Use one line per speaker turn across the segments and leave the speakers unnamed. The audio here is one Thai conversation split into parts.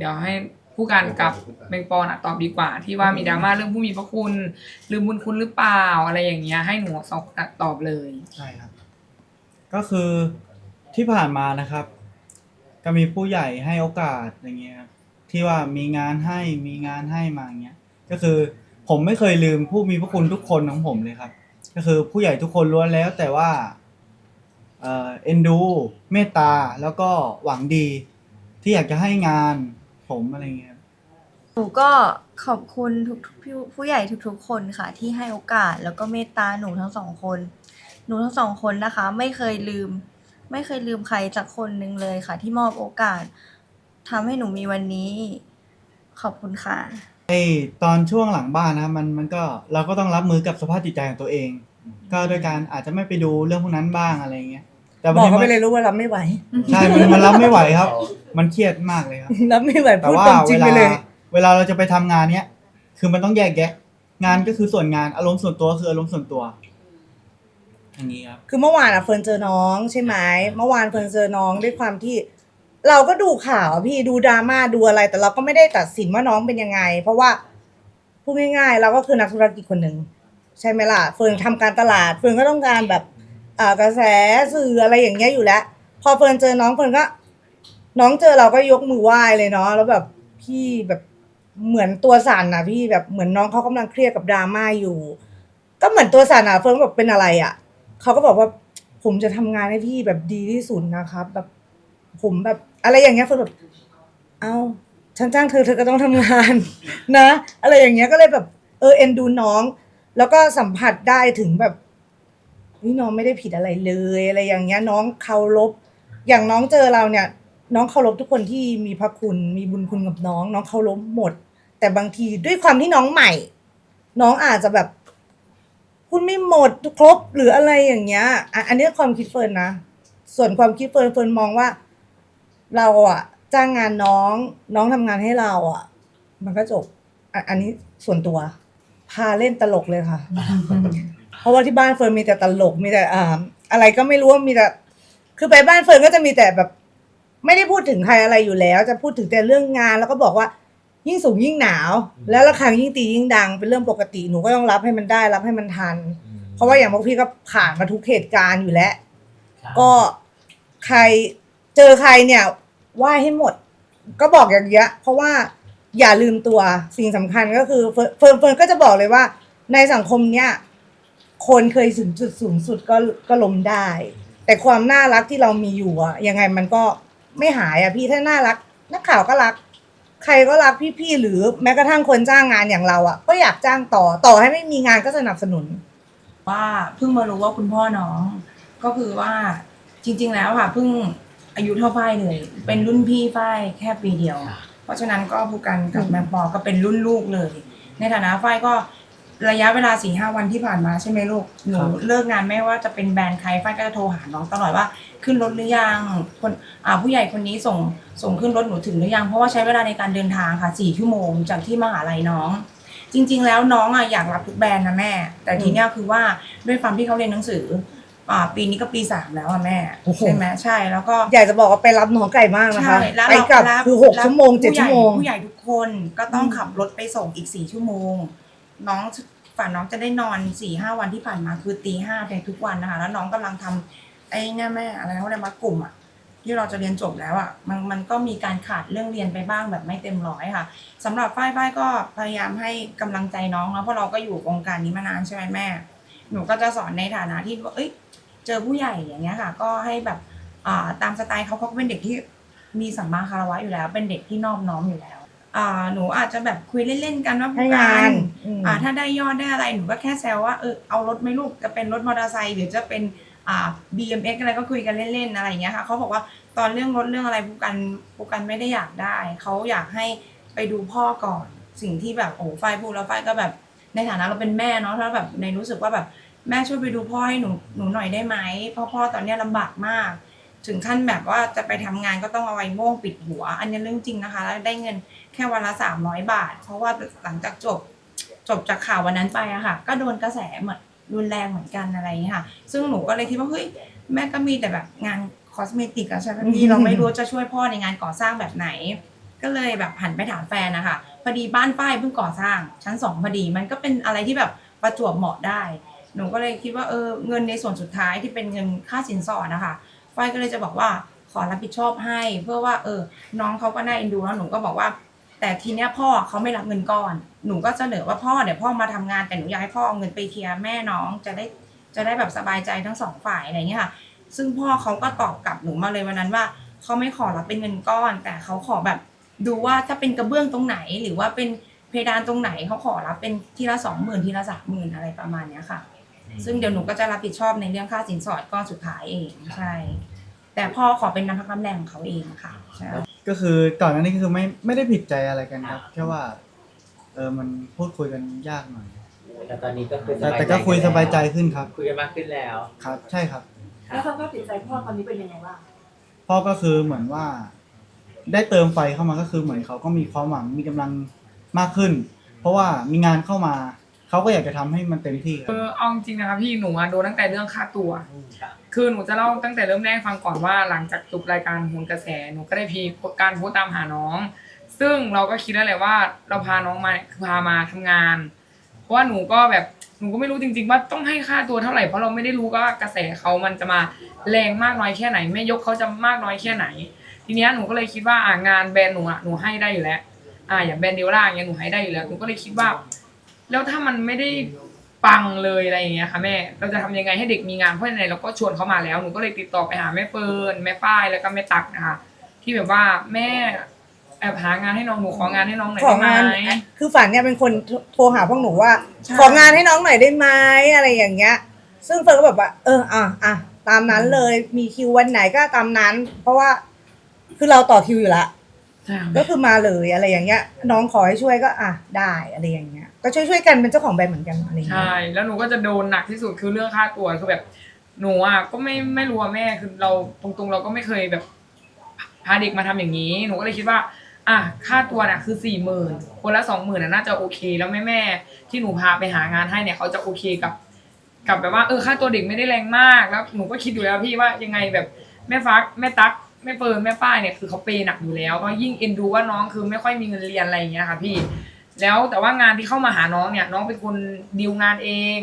เดี๋ยวให้ผู้การกับแมงปอน่ะตอบดีกว่า ที่ว่ามีดราม่าเรื่องผู้มีพระคุณลืมบุญคุณหรือเปล่าอะไรอย่างเงี้ยให้หนูสองคนตอบเลย
ใช่ครับ ก็คือที่ผ่านมานะครับ ก็มีผู้ใหญ่ให้โอกาสอย่างเงี้ยครับที่ว่ามีงานให้มีงานให้มาอย่างเงี้ยก็คือผมไม่เคยลืมผู้มีพระคุณทุกคนของผมเลยครับ ก็คือผู้ใหญ่ทุกคนล้วนแล้วแต่ว่าเอ่อเอ็นดูเมตตาแล้วก็หวังดีที่อยากจะให้งาน ผมอะไรเงี้ยครับ
หนูก็ขอบคุณทุกๆผู้ผู้ใหญ่ทุกๆคนค่ะ ที่ให้โอกาสแล้วก็เมตตาหนูทั้งสองคน หนูทั้งสองคนนะคะ ไม่เคยลืม ไม่เคยลืมใครจากคนหนึ่งเลยค่ะ ที่มอบโอกาสทำให้หนูมีวันนี้ ขอบคุณค่ะ
ไอตอนช่วงหลังบ้านนะครับมันมันก็เราก็ต้องรับมือกับสภาพจิตใจของตัวเอง ก็โดยการอาจจะไม่ไปดูเรื่องพวกนั้นบ้างอะไรเงี้ย แต่
บอกเขาไป
มัน
เลยรู้ว่ารับไม่ไหว
ใช่มันมันรับไม่ไหวครับ มันเครียดมากเลยครับ
รับไม่ไหว
แต่
พูด
ว่า
ความจ
เว
ริง
ลา
ไปเลย
เวลาเราจะไปทำงานเนี้ย คือมันต้องแยกแยะ งานก็คือส่วนงานอารมณ์ส่วนตัวคืออารมณ์ส่วนตัวอย่างนี้ครับ
คือเมื่อวานอะเฟิร์นเจอน้องใช่ไหมเมื่อวานเฟิร์นเจอน้องด้วยความที่ เราก็ดูข่าวอะพี่ดูดราม่าดูอะไร แต่เราก็ไม่ได้ตัดสินว่าน้องเป็นยังไง เพราะว่าพูดง่ายๆเราก็คือนักธุรกิจคนหนึ่งใช่ไหมล่ะเฟิร์นทำการตลาดเฟิร์นก็ต้องการแบบอ่า กระแสสื่ออะไรอย่างเงี้ยอยู่แล้ว พอเฟิร์นเจอน้องเฟิร์นก็ น้องเจอเราก็ยกมือไหว้เลยเนาะแล้วแบบพี่แบบเหมือนตัวสั่นนะพี่แบบเหมือนน้องเขากำลังเครียดกับดราม่าอยู่ ก็เหมือนตัวสั่นอะเฟิร์นก็บอกเป็นอะไรอะเขาก็บอกว่าผมจะทำงานให้พี่แบบดีที่สุดนะครับ แบบผมแบบอะไรอย่างเงี้ยเฟิร์นแบบเอ้าฉันจ้างเธอเธอก็ต้องทำงาน นะ อะไรอย่างเงี้ยก็เลยแบบ เออเอ็นดูน้อง แล้วก็สัมผัสได้ถึงแบบ นี่น้องไม่ได้ผิดอะไรเลยอะไรอย่างเงี้ยน้องเคารพอย่างน้องเจอเราเนี่ย น้องเคารพทุกคนที่มีพระคุณมีบุญคุณกับน้อง น้องเคารพหมด แต่บางทีด้วยความที่น้องใหม่ น้องอาจจะแบบพูดไม่หมดครบหรืออะไรอย่างเงี้ยอะอันนี้ความคิดเฟิร์นนะส่วนความคิดเฟิร์นเฟิร์นมองว่า เราอะจ้างงานน้องน้องทำงานให้เราอะมันก็จบอะอันนี้ส่วนตัว พาเล่นตลกเลยค่ะ เพราะว่าที่บ้านเฟิร์นมีแต่ตลกมีแต่อ่าอะไรก็ไม่รู้ว่ามีแต่ คือไปบ้านเฟิร์นก็จะมีแต่แบบ ไม่ได้พูดถึงใครอะไรอยู่แล้ว จะพูดถึงแต่เรื่องงานแล้วก็บอกว่า ยิ่งสูงยิ่งหนาว แล้วระฆังยิ่งตียิ่งดังเป็นเรื่องปกติหนูก็ต้องรับให้มันได้รับให้มันทัน เพราะว่าอย่างพวกพี่ก็ผ่านมาทุกเหตุการณ์อยู่แล้ว ก็ใครเจอใครเนี่ยไหว้ให้หมด ก็บอกอย่างเงี้ยเพราะว่าอย่าลืมตัวสิ่งสำคัญก็คือเฟิร์นเฟิร์นเฟิร์นก็จะบอกเลยว่า ในสังคมเนี้ย คนเคยถึงจุดสูงสุดก็ก็ล้มได้ แต่ความน่ารักที่เรามีอยู่อะยังไงมันก็ไม่หายอะพี่ถ้าน่ารัก นักข่าวก็รัก ใครก็รักพี่ๆหรือแม้กระทั่งคนจ้างงานอย่างเราอะก็อยากจ้างต่อต่อให้ไม่มีงานก็สนับสนุน
ว่าเพิ่งมารู้ว่าคุณพ่อน้อง ก็คือว่าจริง ๆ แล้วค่ะเพิ่งอายุเท่าฝ้ายเลย เป็นรุ่นพี่ฝ้ายแค่ปีเดียว เพราะฉะนั้นก็ผู้กันกับแมปปอก็เป็นรุ่นลูกเลย ในฐานะฝ้ายก็ ระยะเวลาสี่ห้าวันที่ผ่านมาใช่ไหมลูกหนู
ครับ
เลิกงานไม่ว่าจะเป็นแบรนด์ใครฝ้ายก็จะโทรหาน้องตลอดว่าขึ้นรถหรือยังคนอ่าผู้ใหญ่คนนี้ส่งส่งขึ้นรถหนูถึงหรือยังเพราะว่าใช้เวลาในการเดินทางค่ะสี่ชั่วโมงจากที่มหาลัยน้อง จริง ๆ แล้วน้องอะอยากรับทุกแบรนด์นะแม่ แต่ทีเนี้ยคือว่าด้วยความที่เขาเรียนหนังสืออ่าปีนี้ก็ปีสามแล้วอะแม่
โอ้โห
ใช่ไหมใช่แล้วก็
อยากจะบอกว่าไปรับน้องไก่มากนะคะ
ใช่แล้ว
ไปกลับ
เรา
คือหก
รับ
ชั่วโมงเจ็ด
ผู้ให
ชั่วโมง
ผู้ใหญ่ทุกคนก็ต้อง
อืม
ขับรถไปส่งอีกสี่ชั่วโมง น้องฝันน้องจะได้นอนสี่ห้าวันที่ผ่านมาคือตีห้าในทุกวันนะคะ แล้วน้องกำลังทำไอ้เนี่ยแม่อะไรเขาเรียกว่ากลุ่มอะที่เราจะเรียนจบแล้วอะมันมันก็มีการขาดเรื่องเรียนไปบ้างแบบไม่เต็มร้อยค่ะสำหรับฝ้ายฝ้ายก็พยายามให้กำลังใจน้องนะเพราะเราก็อยู่วงการนี้มานานใช่ไหมแม่ หนูก็จะสอนในฐานะที่ว่าเอ้ยเจอผู้ใหญ่อย่างเงี้ยค่ะ ก็ให้แบบอ่าตามสไตล์เขาเขาก็เป็นเด็กที่มีสัมมาคารวะอยู่แล้ว เป็นเด็กที่นอบน้อมอยู่แล้ว อ่าหนูอาจจะแบบคุยเล่นๆกันว่า
ให้
ผู้
งา
การ
นอืม
อ่าถ้าได้ยอดได้อะไรหนูก็แค่แซวว่าเออเอารถไหม่ลูกจะเป็นรถมอเตอร์ไซค์หรือจะเป็นอ่า BMX อะไรก็คุยกันเล่นๆอะไรอย่างเงี้ยค่ะเขาบอกว่าตอนเรื่องรถเรื่องอะไรผู้กันผู้กันไม่ได้อยากได้เขาอยากให้ไปดูพ่อก่อนสิ่งที่แบบโอ้ไฟพูดแล้วไฟก็แบบในฐานะเราเป็นแม่เนาะถ้าแบบในรู้สึกว่าแบบแม่ช่วยไปดูพ่อให้หนูหนูหน่อยได้ไหมเพราะพ่อตอนเนี้ยลำบากมาก ถึงขั้นแบบว่าจะไปทำงานก็ต้องเอาไว้โม่งปิดหัว อันนี้เรื่องจริงนะคะ แล้วได้เงินแค่วันละสามร้อยบาท เพราะว่าหลังจากจบจบจากข่าววันนั้นไปอะค่ะ ก็โดนกระแสเหมือนรุนแรงเหมือนกันอะไรอย่างเงี้ยค่ะ ซึ่งหนูก็เลยคิดว่าเฮ้ยแม่ก็มีแต่แบบงานคอสเมติกอะใช่ไหมพี่เราไม่รู้จะช่วยพ่อในงานก่อสร้างแบบไหน ก็เลยแบบหันไปถามแฟนนะคะพอดีบ้านป้ายเพิ่งก่อสร้างชั้นสองพอดีมันก็เป็นอะไรที่แบบประจวบเหมาะได้ หนูก็เลยคิดว่าเออเงินในส่วนสุดท้ายที่เป็นเงินค่าสินสอดนะคะ ฝ้ายก็เลยจะบอกว่าขอรับผิดชอบให้ เพื่อว่า เออ น้องเขาก็น่าเอ็นดูแล้วหนูก็บอกว่า แต่ทีเนี้ยพ่อเขาไม่รับเงินก้อน หนูก็เสนอว่าพ่อเดี๋ยวพ่อมาทำงานแต่หนูอยากให้พ่อเอาเงินไปเคลียร์แม่น้องจะได้จะได้แบบสบายใจทั้งสองฝ่ายอะไรเงี้ยค่ะ ซึ่งพ่อเขาก็ตอบกลับหนูมาเลยวันนั้นว่าเขาไม่ขอรับเป็นเงินก้อน แต่เขาขอแบบดูว่าถ้าเป็นกระเบื้องตรงไหนหรือว่าเป็นเพดานตรงไหนเขาขอรับเป็นทีละสองหมื่นทีละสามหมื่นอะไรประมาณเนี้ยค่ะ ซึ่งเดี๋ยวหนูก็จะรับผิดชอบในเรื่องค่าสินสอดก้อนสุดท้ายเองใช่ แต่พ่อขอเป็นน้ำพักน้ำแรงของเขาเองค่ะใช่
ก็คือก่อนหน้านี้ก็คือไม่ไม่ได้ผิดใจอะไรกันครับ แค่ว่า เออมันพูดคุยกันยากหน่อย
แต่ตอนนี้ก็คือ
แต่แต่ก็คุยสบายใจขึ้นครับ
คุยกันมากขึ้นแล้ว
ครับ ใช่ครับ
แล้วสภาพจิตใจพ่อตอนนี้เป็นยังไงบ้าง
พ่อก็คือเหมือนว่า ได้เติมไฟเข้ามาก็คือเหมือนเขาก็มีความหวังมีกำลังมากขึ้น เพราะว่ามีงานเข้ามา เขาก็อยากจะทำให้มันเต็มที่ค
เอ
รับ
อเอาจริงๆนะคะพี่หนูอะโดนตั้งแต่เรื่องค่าตัว
ค่ะ
คือหนูจะเล่าตั้งแต่เริ่มแรกฟังก่อนว่าหลังจากจบรายการโหนกระแสหนูก็ได้พีการโพสต์ตามหาน้อง ซึ่งเราก็คิดแล้วแหละว่าเราพาน้องมาคือพามาทำงาน เพราะว่าหนูก็แบบหนูก็ไม่รู้จริง ๆ ว่าต้องให้ค่าตัวเท่าไหร่เพราะเราไม่ได้รู้ว่ากระแสเขามันจะมาแรงมากน้อยแค่ไหนแม่ยกเขาจะมากน้อยแค่ไหน ทีเนี้ยหนูก็เลยคิดว่าอ่างานแบรนด์หนูอะหนูให้ได้อยู่แล้วอ่าอย่างแบรนด์เดลล่าอย่างเงี้ยหนูให้ได้อยู่แล้วหนูก็เลยคิดว่า แล้วถ้ามันไม่ได้ปังเลยอะไรอย่างเงี้ยค่ะแม่ เราจะทำยังไงให้เด็กมีงานเพราะยังไงเราก็ชวนเขามาแล้วหนูก็เลยติดต่อไปหาแม่เฟิร์นแม่ฝ้ายแล้วก็แม่ตักนะคะที่แบบว่าแม่แอบหางานให้น้องหนูของานให้น้องหน่อย
ขอ
ได้
งาน
ไหม
คือฝันเนี่ยเป็นคนโทรหาพวกหนูว่า
ใช่
ของานให้น้องหน่อยได้ไหมอะไรอย่างเงี้ย ซึ่งเฟิร์นก็แบบว่า เอออะอะตามนั้นเลยมีคิววันไหนก็ตามนั้น เพราะว่าคือเราต่อคิวอยู่ละ
ใช่ค่ะ
ก็คือมาเลยอะไรอย่างเงี้ย น้องขอให้ช่วยก็อะได้อะไรอย่างเงี้ย ก็ช่วยช่วยๆกันเป็นเจ้าของแบรนด์เหมือนกันอะไรอย่างเงี้ย
ใช่ แล้วหนูก็จะโดนหนักที่สุดคือเรื่องค่าตัวคือแบบ หนูอะก็ไม่ไม่รู้ว่าแม่คือเราตรงๆ เราก็ไม่เคยแบบ พาเด็กมาทำอย่างนี้ หนูก็เลยคิดว่า อะค่าตัวน่ะคือสี่หมื่นคนละสองหมื่นน่ะน่าจะโอเค แล้วแม่แม่ๆที่หนูพาไปหางานให้เนี่ยเขาจะโอเคกับ กับแบบว่าเออค่าตัวเด็กไม่ได้แรงมากแล้วหนูก็คิดอยู่แล้วพี่ว่ายังไงแบบแม่ฟักแม่ตั๊กแม่เฟิร์นแม่ป้ายเนี่ยคือเขาเปย์หนักอยู่แล้วก็ยิ่งเอ็นดูว่าน้องคือไม่ค่อยมีเงินเรียนอะไรอย่างเงี้ยค่ะพี่ แล้วแต่ว่างานที่เข้ามาหาน้องเนี่ยน้องเป็นคนดีลงานเอง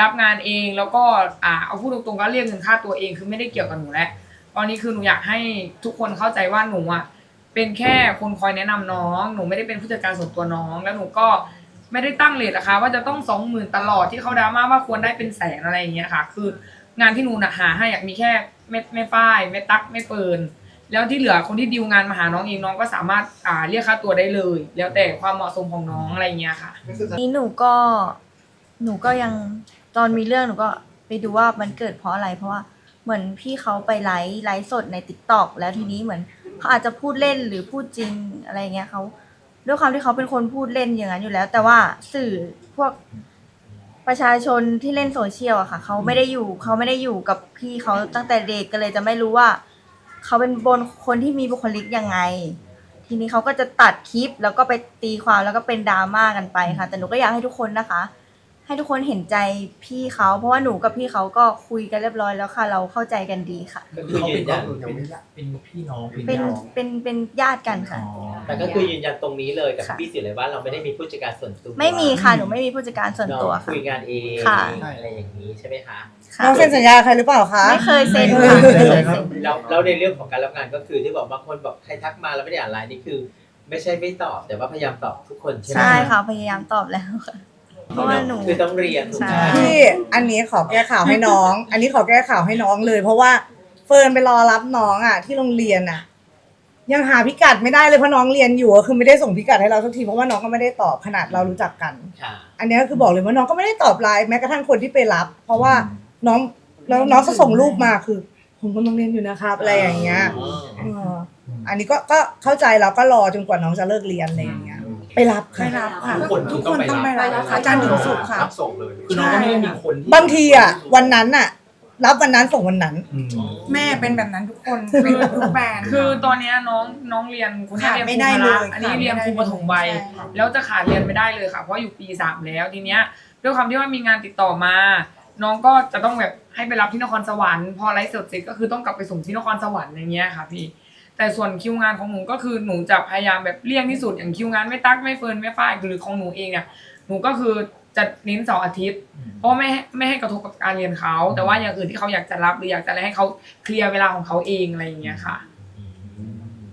รับงานเองแล้วก็อ่าเอาพูดตรงๆก็เรียกเงินค่าตัวเองคือไม่ได้เกี่ยวกับหนูแล้วตอนนี้คือหนูอยากให้ทุกคนเข้าใจว่าหนูอะเป็นแค่คนคอยแนะนำน้อง หนูไม่ได้เป็นผู้จัดการส่วนตัวน้อง แล้วหนูก็ไม่ได้ตั้งเลทราคาว่าจะต้องสองหมื่นตลอดที่เขาดราม่าว่าควรได้เป็นแสนอะไรอย่างเงี้ยค่ะ คืองานที่หนูน่ะหาให้อยากมีแค่แม่แม่ฝ้ายแม่ตักแม่เฟิร์น แล้วที่เหลือคนที่ดีลงานมาหาน้องเองน้องก็สามารถอ่าเรียกค่าตัวได้เลย แล้วแต่ความเหมาะสมของน้องอะไรอย่างเงี้ยค่ะ
นี้หนูก็ หนูก็ยังตอนมีเรื่องหนูก็ไปดูว่ามันเกิดเพราะอะไร เพราะว่าเหมือนพี่เขาไปไลฟ์ไลฟ์สดในติ๊กต็อกแล้วทีนี้เหมือนเขาอาจจะพูดเล่นหรือพูดจริงอะไรเงี้ยเขาด้วยความที่เขาเป็นคนพูดเล่นอย่างนั้นอยู่แล้ว แต่ว่าสื่อพวกประชาชนที่เล่นโซเชียลอะค่ะเขาไม่ได้อยู่เขาไม่ได้อยู่กับพี่เขาตั้งแต่เด็กก็เลยจะไม่รู้ว่า เขาเป็นบนคนที่มีบุคลิกยังไง ทีนี้เขาก็จะตัดคลิปแล้วก็ไปตีความแล้วก็เป็นดราม่ากันไปค่ะ แต่หนูก็อยากให้ทุกคนนะคะ ให้ทุกคนเห็นใจพี่เขาเพราะว่าหนูกับพี่เขาก็คุยกันเรียบร้อยแล้วค่ะ เราเข้าใจกันดีค่ะ
ก็คือยืนยันเป็นเป็นพี่น้อง
เป็นเป็นเป็นญาติกันค่ะ
แต่ก็คือยืนยันตรงนี้เลยกับ
ค่ะ
พี่สิเลยว่าเราไม่ได้มีผู้จัดการส่วนตัว
ไม่มีค่ะหนูไม่มีผู้จัดการส่วนตัว
น้อง
ค่ะ
คุยงานเอง
ค่ะ
อะไรอย่างนี้ใช่ไหมคะ
ค่ะ
น้องเซ็นสัญญาใครหรือเปล่าคะ
ไม่เคยเซ็น
ไม่
ค่ะ
เคยเซ็นครับ
แล้วแล้วในเรื่องของการรับงานก็คือที่บอกบางคนบอกใครทักมาแล้วไม่ได้อ่านไลน์นี่คือ ไม่ใช่ไม่ตอบแต่ว่าพยายามตอบทุกคนใช่ไหม
ใช่ค่ะพยายามตอบแล้วค่ะ เพราะว่าหนู
คือต้องเรียนถูกไหม
ใช่
พี่อันนี้ขอแก้ข่าวให้น้อง อันนี้ขอแก้ข่าวให้น้องเลย เพราะว่าเฟิร์นไปรอรับน้องอะ ที่โรงเรียนอะ ยังหาพิกัดไม่ได้เลยเพราะน้องเรียนอยู่อะคือไม่ได้ส่งพิกัดให้เราสักทีเพราะว่าน้องก็ไม่ได้ตอบขนาดเรารู้จักกัน
ค่ะ
อันนี้ก็คือบอกเลยว่าน้องก็ไม่ได้ตอบไลน์แม้กระทั่งคนที่ไปรับ เพราะว่าน้องแล้วน้องก็ส่งรูปมาคือ ผมกำลังเรียนอยู่นะครับอะไรอย่างเงี้ย
อ๋อ
เอออันนี้ก็ก็เข้าใจเราก็รอจนกว่าน้องจะเลิกเรียนอะไรอย่างเงี้ย ไปรับ
ไม่
ค่ะ
รับค่ะ
ทุกคน
ทุกคนต้องไป
ต้องไป
รั
รั
บบค่ะจันทร์ถึงศุกร์ค่ะ
รับส่งเลยคือน้องก็ไม่ได้มีคนที่
บางทีอะวันนั้นอะ รับวันนั้นส่งวันนั้น
แม่เป็นแบบนั้นทุกคนเป็นแบบทุกแบรนด์
คือตอนเนี้ยน้องน้องเรียนคนเนี้ย
ขาด
เรียน
ไม่
ครู
ได้
พ
เล
ละ
ย
อันนี้
ขาดไม่
เรียน
ได้
ครูปฐมวัย
ใช่ค่ะ
แล้วจะขาดเรียนไม่ได้เลยค่ะ เพราะอยู่ปีสามแล้วทีเนี้ยด้วยความที่ว่ามีงานติดต่อมา น้องก็จะต้องแบบให้ไปรับที่นครสวรรค์พอไลฟ์สดเสร็จก็คือต้องกลับไปส่งที่นครสวรรค์อย่างเงี้ยค่ะพี่ แต่ส่วนคิวงานของหนูก็คือหนูจะพยายามแบบเลี่ยงที่สุดอย่างคิวงานไม่ตักไม่เฟิร์นไม่ฝ้ายหรือของหนูเองเนี่ยหนูก็คือจะเน้นเสาร์อาทิตย์ เพราะไม่ให้ไม่ให้กระทบกับการเรียนเขา แต่ว่าอย่างอื่นที่เขาอยากจะรับหรืออยากจะอะไรให้เขาเคลียร์เวลาของเขาเองอะไรอย่างเงี้ยค่ะ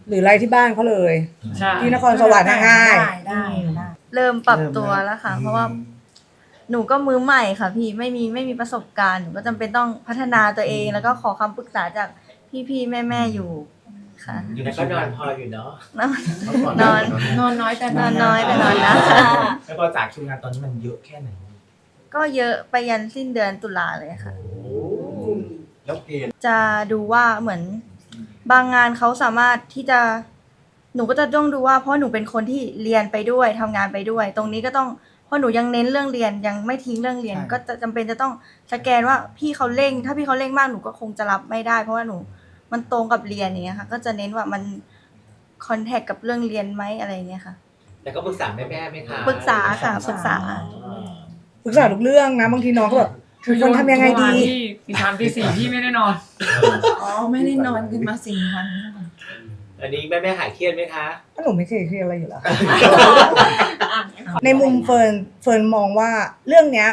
หรืออะไรที่บ้านเขาเลย
ใช่
ที่นครสวรรค์ง่าย
ได้ได้ได้
เริ่มปรับ
เริ่ม
ตัวแล้วค่ะ
อืม
เพราะว่าหนูก็มือใหม่ค่ะ พี่ไม่มีไม่มีประสบการณ์หนูก็จำเป็นต้องพัฒนาตัวเอง แล้วก็ขอคำปรึกษาจากพี่ๆแม่ๆอยู่ ค่ะ
แล้วก็นอนพออยู่เนาะ
นอนนอน
นอนน้อยแต่
นอนน้อยแต่นอนนะ
แล้วพอจากคิวงานตอนนี้มันเยอะแค่ไหน
ก็เยอะไปยันสิ้นเดือนตุลาเลยค่ะ
แล้วเกณฑ์
จะดูว่าเหมือนบางงานเขาสามารถที่จะหนูก็จะต้องดูว่าเพราะหนูเป็นคนที่เรียนไปด้วยทำงานไปด้วย ตรงนี้ก็ต้องเพราะหนูยังเน้นเรื่องเรียนยังไม่ทิ้งเรื่องเรียน
ใช่
ก็จะจำเป็นจะต้องสแกนว่าพี่เขาเร่ง ถ้าพี่เขาเร่งมากหนูก็คงจะรับไม่ได้ เพราะว่าหนู มันตรงกับเรียนอย่างเงี้ยค่ะ ก็จะเน้นว่ามันคอนแทคกับเรื่องเรียนไหมอะไรอย่างเงี้ยค่ะ
แต่ก็ปรึกษาแม่แม่ๆไหมคะ
ปรึกษาค่ะปรึกษา
อ๋อ
ๆปรึกษาทุกเรื่องนะบางทีน้องก็แบบควรทำยังไงดี
ที่ตีสามตีสี่พี่ไม่ได้นอน
อ๋อไม่ได้นอนกันมาสี่วัน
อันนี้แม่แม่ๆหายเครียดไหมคะ
หนูไม่เคยเครียดอะไรอยู่แล้ว ในมุมเฟิร์นเฟิร์นมองว่าเรื่องเนี้ย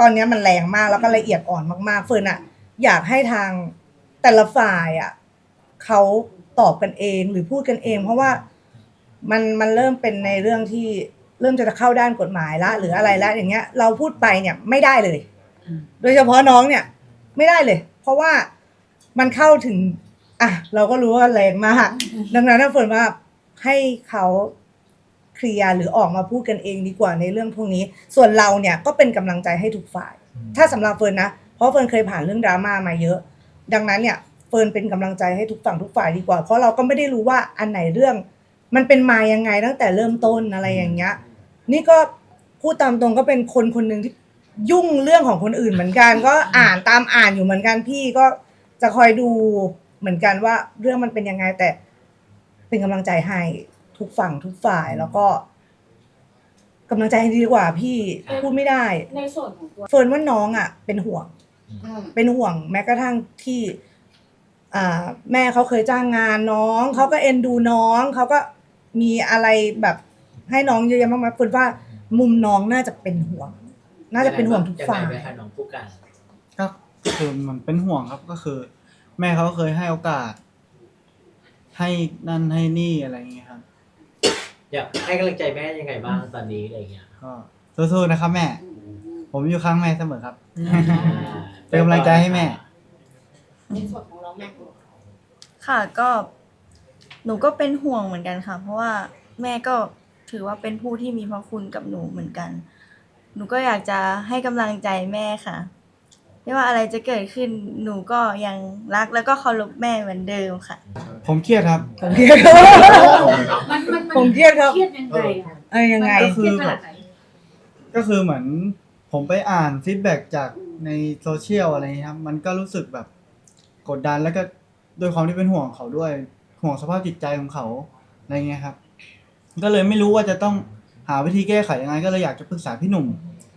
ตอนเนี้ยมันแรงมากแล้วก็ละเอียดอ่อนมากๆ เฟิร์นอะอยากให้ทาง แต่ละฝ่ายอะเขาตอบกันเองหรือพูดกันเอง เพราะว่ามันมันเริ่มเป็นในเรื่องที่เริ่มจะเข้าด้านกฎหมายละ หรืออะไรละอย่างเงี้ย เราพูดไปเนี่ยไม่ได้เลย
อืม
โดยเฉพาะน้องเนี่ย ไม่ได้เลย เพราะว่ามันเข้าถึง อะ เราก็รู้ว่าแรงมากดังนั้นนะเฟิร์นว่าให้เขาเคลียร์หรือออกมาพูดกันเองดีกว่าในเรื่องพวกนี้ ส่วนเราเนี่ยก็เป็นกำลังใจให้ทุกฝ่าย ถ้าสำหรับเฟิร์นนะ เพราะเฟิร์นเคยผ่านเรื่องดราม่ามาเยอะ ดังนั้นเนี่ยเฟิร์นเป็นกำลังใจให้ทุกฝั่งทุกฝ่ายดีกว่า เพราะเราก็ไม่ได้รู้ว่าอันไหนเรื่อง มันเป็นมายังไงตั้งแต่เริ่มต้นอะไรอย่างเงี้ย นี่ก็พูดตามตรงก็เป็นคนคนหนึ่งที่ยุ่งเรื่องของคนอื่นเหมือนกัน ก็อ่านตามอ่านอยู่เหมือนกันพี่ก็จะคอยดูเหมือนกันว่าเรื่องมันเป็นยังไงแต่เป็นกำลังใจให้ทุกฝั่งทุกฝ่ายแล้วก็กำลังใจให้ดีกว่าพี่พูดไม่ได้
ในส่วนของตัว
เฟิร์นว่าน้องอะ เป็นห่วง
อืม
เป็นห่วงแม้กระทั่งที่อ่าแม่เขาเคยจ้างงานน้อง เขาก็เอ็นดูน้อง เขาก็มีอะไรแบบให้น้องเยอะแยะมากมายเฟิร์นว่ามุมน้องน่าจะเป็นห่วง น่าจะเป็นห่วงทุกฝ่าย
งไงไหมคะน้องผู้การ
ก็คือมันเป็นห่วงครับก็คือ แม่เขาเคยให้โอกาส ให้นั่นให้นี่อะไรอย่างเงี้ยครับ
อยากให้กำลังใจแม่ยังไงบ้างตอนนี้อะไรเงี้ย
ก็สู้ๆนะครับแม่ ผมอยู่ข้างแม่เสมอครับ เป็นกำลังใจให้แม่
ในส่วนของเราแม่
ค่ะก็หนูก็เป็นห่วงเหมือนกันค่ะ เพราะว่าแม่ก็ถือว่าเป็นผู้ที่มีพระคุณกับหนูเหมือนกัน หนูก็อยากจะให้กำลังใจแม่ค่ะไม่ว่าอะไรจะเกิดขึ้นหนูก็ยังรักแล้วก็เคารพแม่เหมือนเดิมค่ะ
ผมเครียดครับ
ผมเครียดครับ
มันมันมัน
ผมเครียดครับ
เครียดยังไงอะ
เอ้ยยังไง
ก็คือ
เครียดขนาดไหน
ก็คือเหมือนผมไปอ่านฟีดแบ็กจาก ในโซเชียลอะไรเงี้ยครับ มันก็รู้สึกแบบกดดันแล้วก็ด้วยความที่เป็นห่วงเขาด้วย ห่วงสภาพจิตใจของเขาอะไรเงี้ยครับ ก็เลยไม่รู้ว่าจะต้องหาวิธีแก้ไขยังไง ก็เลยอยากจะปรึกษาพี่หนุ่ม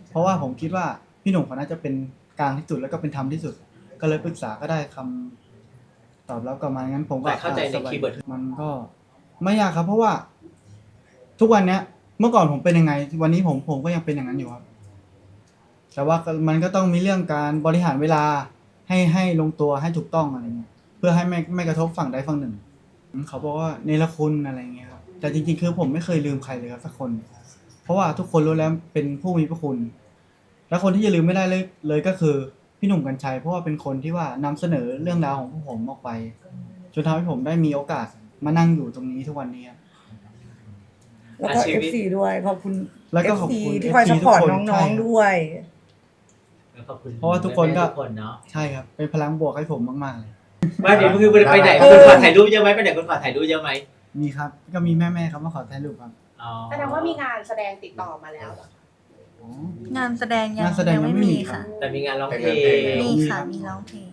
เพราะว่าผมคิดว่าพี่หนุ่มเขาน่าจะเป็นกลางที่สุดแล้วก็เป็นธรรมที่สุด ก็เลยปรึกษาก็ได้คำตอบรับกลับมางั้นผมก็
แต่เข้าใจใน
สบย
คีย์เวิร์ด
มันก็ไม่ยากครับ เพราะว่า ทุกวันเนี้ย เมื่อก่อนผมเป็นยังไง วันนี้ผมผมก็ยังเป็นอย่างนั้นอยู่ครับ แต่ว่าก็มันก็ต้องมีเรื่องการบริหารเวลาให้ให้ลงตัวให้ถูกต้องอะไรเงี้ยเพื่อให้ไม่ไม่กระทบฝั่งใดฝั่งหนึ่งอืมเขาบอกว่าเนรคุณอะไรเงี้ยครับแต่จริงๆ คือผมไม่เคยลืมใครเลยครับสักคน เพราะว่าทุกคนรู้แล้วเป็นผู้มีพระคุณ และคนที่จะลืมไม่ได้เลยเลยก็คือพี่หนุ่มกัญชัยเพราะว่าเป็นคนที่ว่านำเสนอเรื่องราวของพวกผมออกไปจนทำให้ผมได้มีโอกาสมานั่งอยู่ตรงนี้ทุกวันนี้ครับ
แล้วก็
อาชีพ
FC ด้วยขอบคุณ
แล้วก็ขอบ
FC
คุณ
ที่คอย
FC
สปอร์ต
ทุกคน
น้อง
ใช่
ๆด้วย
ขอบคุณ
เพราะว่าทุกคนก็
แม่ๆทุกคนเนาะ
ใช่ครับเป็นพลังบวกให้ผมมากๆเลย
ไม่เดี๋ยวคือไปไหน
เออ
คุณขอถ่ายรูปเยอะไหมไปไหนคุณขอถ่ายรูปเยอะไหม
มีครับ ก็มีแม่ๆครับมาขอถ่ายรูปครับ
อ๋อ
แสดงว่ามีงานแสดงติดต่อมาแล้วเหรอ
อ๋อ
งานแสดงยัง
งานแสดง
ยังไม่
ยังไม่มี
มี
ครั
ค่ะ
บ
แต่มีงานร้องเพลง
มีค่ะ มีร้องเพลง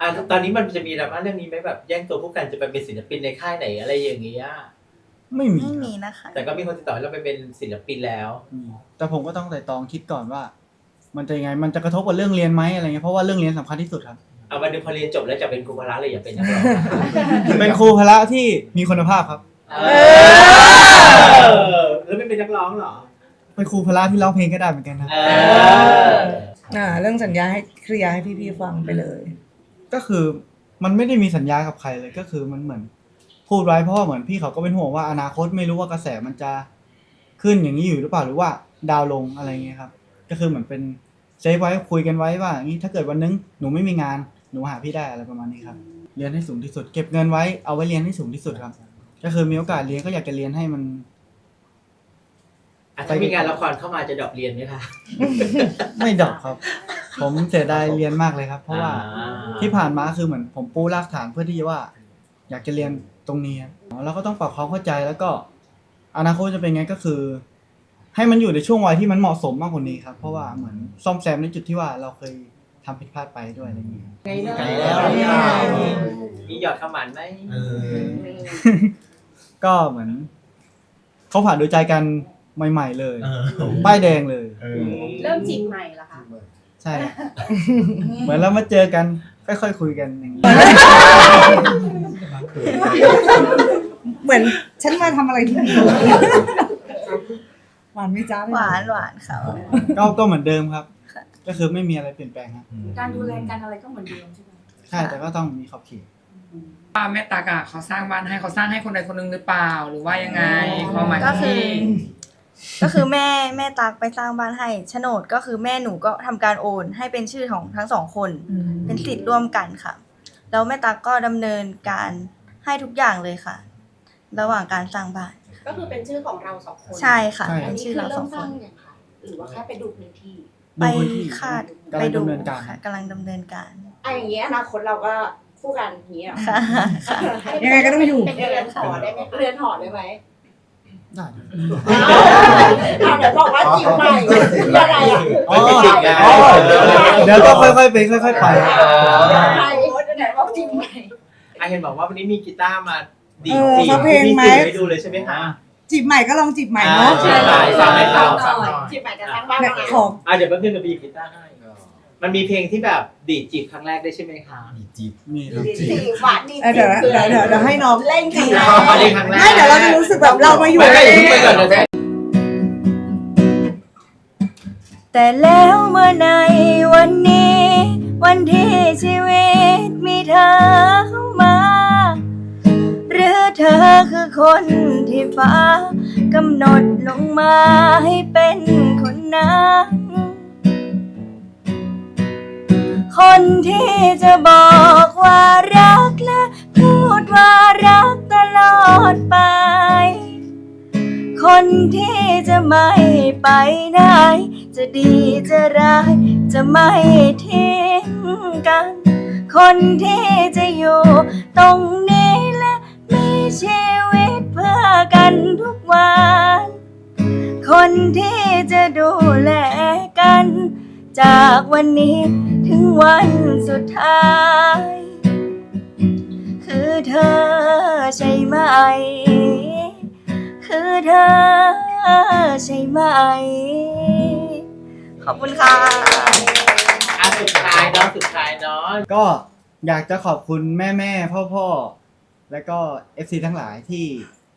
อะตอนนี้มันจะมีดราม่าเรื่องนี้ไหมแบบแย่งตัวผู้กันจะไปเป็นศิลปินในค่ายไหนอะไรอย่างเงี้ย
ไม่มี
ไม่
ครับ
มีนะคะ
แต่ก็มีคนติดต่อให้เราไปเป็นศิลปินแล้ว
อืมแต่ผมก็ต้องไต่ตรองคิดก่อนว่า มันจะยังไง มันจะกระทบกับเรื่องเรียนไหมอะไรเงี้ย เพราะว่าเรื่องเรียนสำคัญที่สุดครับ
อเอาวันหนึงพอเรียนจบแล้วจะเป็นครูพละเลยอย่าเป็นนักร้อง
เป็นครูพละที่มีคุณภาพครับ
เออแล้วไม่เป็นนักร้องเหรอ
เป็นครูพละที่ร้องเพลงก็ได้เหมือนกันนะ
เออ
อ่าเรื่องสัญญาให้เคลียร์ให้พี่ๆฟังไปเลย
ก็คือมันไม่ได้มีสัญญากับใครเลยก็คือมันเหมือนพูดไว้เพราะว่าเหมือนพี่เขาก็เป็นห่วงว่าอนาคตไม่รู้ว่ากระแสมันจะขึ้นอย่างนี้อยู่หรือเปล่าหรือว่าดาวน์ลงอะไรเงี้ยครับ ก็คือเหมือนเป็นเซฟไว้คุยกันไว้ว่าอย่างนี้ถ้าเกิดวันนึงหนูไม่มีงานหนูหาพี่ได้อะไรประมาณนี้ครับ เรียนให้สูงที่สุด เก็บเงินไว้เอาไว้เรียนให้สูงที่สุดครับ ก็คือมีโอกาสเรียนก็อยากจะเรียนให้มัน
อะถ้ามีงานละครเข้ามาจะดรอปเรียนไหมคะ
ไม่ดรอกครับ ผมเสียดายเรียนมากเลยครับ เพราะว่า
อ่
ที่ผ่านมาคือเหมือนผมปูรากฐานเพื่อที่จะว่า อยากจะเรียนตรงนี้ครับเราก็ต้องปรับความเข้าใจแล้วก็ อนาคตจะเป็นไงก็คือ ให้มันอยู่ในช่วงวัยที่มันเหมาะสมมากกว่านี้ครับ เพราะว่าเหมือนซ่อมแซมในจุดที่ว่าเราเคยทำผิดพลาดไปด้วยอะไรอย่างเงี้ย
ไกลแล้วมีหยอดขมันไหม
เออ
ก็เหมือนเขาผ่านดูใจกันใหม่ ๆ เลย
เออ
ป้ายแดงเลย
เออ
เริ่มจีบใหม่ละคะ
ใช่ครับเหมือนเรามาเจอกันค่อยๆคุยกันอย่างนี้
เหมือนฉันมาทำอะไรที่นี่ห วานไหม่จ้า
หวานหวานค่ะ
ก็ก็เหมือนเดิมครับ ก็คือไม่มีอะไรเปลี่ยนแปลงครับ
การดูแลกันอะไรก็เหมือนเดิมใช่ไหม
ใช่แต่ก็ต้องมีขอบเขต
ว่าแม่ตากอะเขาสร้างบ้านให้เขาสร้างให้คนใดคนหนึ่งหรือเปล่าหรือว่ายังไงความหมาย
ก็คือ
ที่
ก็คือแม่แม่ตักไปสร้างบ้านให้โฉนดก็คือแม่หนูก็ทำการโอน ให้เป็นชื่อของทั้งสองคน เป็นสิทธิ์ร่วมกันค่ะแล้วแม่ตักก็ดำเนินการให้ทุกอย่างเลยค่ะ ระหว่างการสร้างบ้าน
ก็คือเป็นชื่อของเราสองคน
ใช่ค่ะ
ใช่
เป็นชื่อเราสองคน
เนี่ยค่ะหรือว่าแค่ไปดูพื้นที่
ไป
ดูพื้นที่
คาด
กำ
ไป
ลัง
ดู
ดำเนินการ
ค่ะกำลังดำเนินการ
ไอ้อย่างเงี้ยอนาคตเราก็คู่กันอย่างเงี้ยเหรอ
ค่ะค่ะ
ยังไงก็ต้องอยู่
เป็นเรือนหอได้ไหมเรือนหอได้ไหม
ได้
เอาเดี๋ยวบอกว่าจีบใหม่คืออะไรอะ
อ๋อ อ๋อ เดี๋ยวก็ค่อยๆไปค่อยๆไป
ใช่ไหนบอกจีบใหม่
อะเห็นบอกว่าวันนี้มีกีตาร์มา ดี
เออ
จี
เขาเพลงไหม
มีให้ดูเลยใช่ไหมคะ
จีบใหม่ก็ลองจีบใหม่เนาะ
ใช่ใช่ใช่ใช่
จีบใหม่จะสร้างบ้าน
เนี่ย
ยังไง
ขอ
อะเดี๋ยวแป๊บนึงกับบีบกีตาร์ให้มันมีเพลงที่แบบดีดจีบครั้งแรกได้ใช่ไหมคะ
มีจีบ
มีครับ
จีบหวานดี
เออเดี๋ยวเดี๋ยวเดี๋ยวเดี๋ยวให้น้อง
เล่นกัน
อันนี้ครั้งแรก
ไม่เดี๋ยวเราจะรู้สึกแบบเรามาอยู่
ไม่
ใน
ไม่อย่าเพิ่งไปก่อนนะแม่
แต่แล้วเมื่อในวันนี้ คนที่ฟ้ากำหนดลงมาให้เป็นคนนั้นคนที่จะบอกว่ารักและพูดว่ารักตลอดไป คนที่จะไม่ไปไหนจะดีจะร้ายจะไม่ทิ้งกัน คนที่จะอยู่ตรงนี้ กันทุกวัน คนที่จะดูแลกัน จากวันนี้ถึงวันสุดท้าย คือเธอใช่ไหม คือเธอใช่ไหม ขอบคุณค่ะ
อะสุดท้ายเนาะสุดท้ายเนาะ
ก็อยากจะขอบคุณแม่แม่พ่อพ่อๆ และก็เอฟซีทั้งหลายที่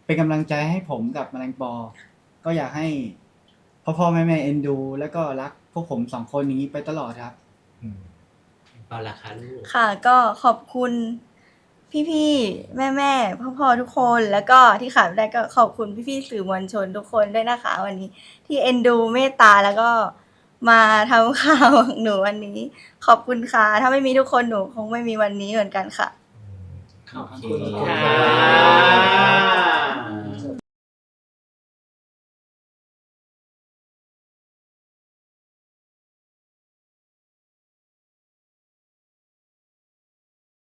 เป็นกำลังใจให้ผมกับแมลงปอ ก็อยากให้พ่อพ่อแม่แม่เอ็นดู แล้วก็รักพวกผมสองคนอย่างนี้ไปตลอดครับ
เอาละค่ะลูก
ค่ะก็ขอบคุณพี่ๆ แม่ๆ พ่อๆ ทุกคน แล้วก็ที่ขาดไม่ได้ก็ขอบคุณพี่ๆ สื่อมวลชนทุกคนด้วยนะคะ วันนี้ที่เอ็นดูเมตตาแล้วก็มาทำข่าวของหนูวันนี้ ขอบคุณค่ะ ถ้าไม่มีทุกคนหนูคงไม่มีวันนี้เหมือนกันค่ะ
โอเคค่ะ